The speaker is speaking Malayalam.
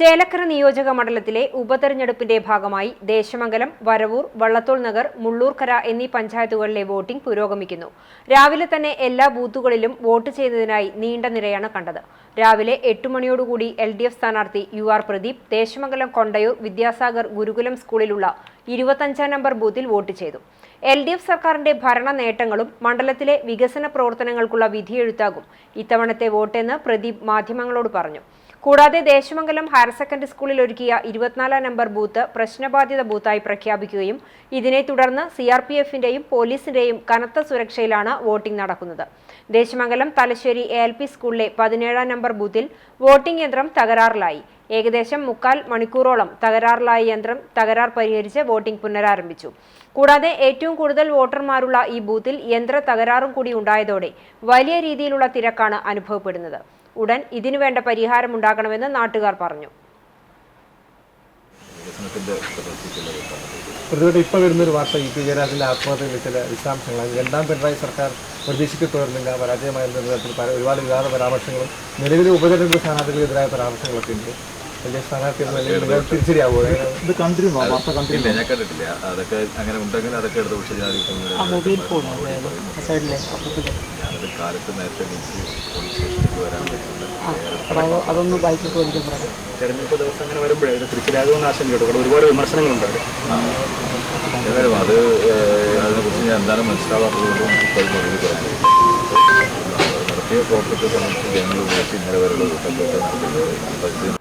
ചേലക്കര നിയോജക മണ്ഡലത്തിലെ ഉപതെരഞ്ഞെടുപ്പിന്റെ ഭാഗമായി ദേശമംഗലം വരവൂർ വള്ളത്തോൾ നഗർ മുള്ളൂർക്കര എന്നീ പഞ്ചായത്തുകളിലെ വോട്ടിംഗ് പുരോഗമിക്കുന്നു. രാവിലെ തന്നെ എല്ലാ ബൂത്തുകളിലും വോട്ട് ചെയ്യുന്നതിനായി നീണ്ട നിരയാണ് കണ്ടത്. രാവിലെ എട്ട് മണിയോടുകൂടി എൽ ഡി എഫ് സ്ഥാനാർത്ഥി യു ആർ പ്രദീപ് ദേശമംഗലം കൊണ്ടയൂർ വിദ്യാസാഗർ ഗുരുകുലം സ്കൂളിലുള്ള ഇരുപത്തഞ്ചാം നമ്പർ ബൂത്തിൽ വോട്ട് ചെയ്തു. എൽ ഡി എഫ് സർക്കാരിന്റെ ഭരണ നേട്ടങ്ങളും മണ്ഡലത്തിലെ വികസന പ്രവർത്തനങ്ങൾക്കുള്ള വിധിയെഴുത്താകും ഇത്തവണത്തെ വോട്ടെന്ന് പ്രദീപ് മാധ്യമങ്ങളോട് പറഞ്ഞു. കൂടാതെ ദേശമംഗലം ഹയർ സെക്കൻഡറി സ്കൂളിൽ ഒരുക്കിയ ഇരുപത്തിനാലാം നമ്പർ ബൂത്ത് പ്രശ്നബാധിത ബൂത്തായി പ്രഖ്യാപിക്കുകയും ഇതിനെ തുടർന്ന് സി ആർ പി എഫിന്റെയും പോലീസിന്റെയും കനത്ത സുരക്ഷയിലാണ് വോട്ടിംഗ് നടക്കുന്നത്. Desamangalam Thalassery A L P സ്കൂളിലെ പതിനേഴാം നമ്പർ ബൂത്തിൽ വോട്ടിംഗ് യന്ത്രം തകരാറിലായി. ഏകദേശം മുക്കാൽ മണിക്കൂറോളം തകരാറിലായ യന്ത്രം തകരാർ പരിഹരിച്ച് വോട്ടിംഗ് പുനരാരംഭിച്ചു. കൂടാതെ ഏറ്റവും കൂടുതൽ വോട്ടർമാരുള്ള ഈ ബൂത്തിൽ യന്ത്ര തകരാറും കൂടി ഉണ്ടായതോടെ വലിയ രീതിയിലുള്ള തിരക്കാണ് അനുഭവപ്പെടുന്നത്. ഉടൻ ഇതിനുവേണ്ട പരിഹാരമുണ്ടാകണമെന്ന് നാട്ടുകാർ പറഞ്ഞു. പ്രതിപക്ഷം ഇപ്പോൾ വരുന്നൊരു വാർത്ത ഇ പി ജയരാജന്റെ ആത്മഹത്യയിലെ ചില വിശദാംശങ്ങളാണ് രണ്ടാം പിണറായി സർക്കാർ പ്രതീക്ഷിക്കത്തോരുന്നില്ല പരാജയമായിരുന്ന തരത്തിൽ ഒരുപാട് വിവാദ പരാമർശങ്ങളും നിലവിലെ ഉപതെരഞ്ഞെടുപ്പ് സ്ഥാനാർത്ഥികൾക്കെതിരായ പരാമർശങ്ങളൊക്കെ ഉണ്ട്. ഞാൻ കണ്ടിട്ടില്ല അതൊക്കെ അങ്ങനെ ഉണ്ടെങ്കിൽ അതൊക്കെ എടുത്ത് പക്ഷേ അപ്പോൾ അതൊന്ന് ബൈക്കിൽ ചോദിക്കാൻ പറയാം തെരഞ്ഞെടുപ്പ് ദിവസം അങ്ങനെ വരുമ്പോഴേ ഇത് തിരിച്ചടിയാകുമെന്ന് ആശങ്കയുണ്ട്. ഇവിടെ ഒരുപാട് വിമർശനങ്ങളുണ്ട് ഏതായാലും അത് അതിനെക്കുറിച്ച് ഞാൻ എന്തായാലും മനസ്സിലാവാത്തത് കൊണ്ട് നമുക്ക് മറുപടി കഴിയും. നടത്തിയ പ്രവർത്തനത്തെ സംബന്ധിച്ച് ജനങ്ങൾ ഇന്നലെ വരെയുള്ള കൂട്ടം നടത്തുന്നത്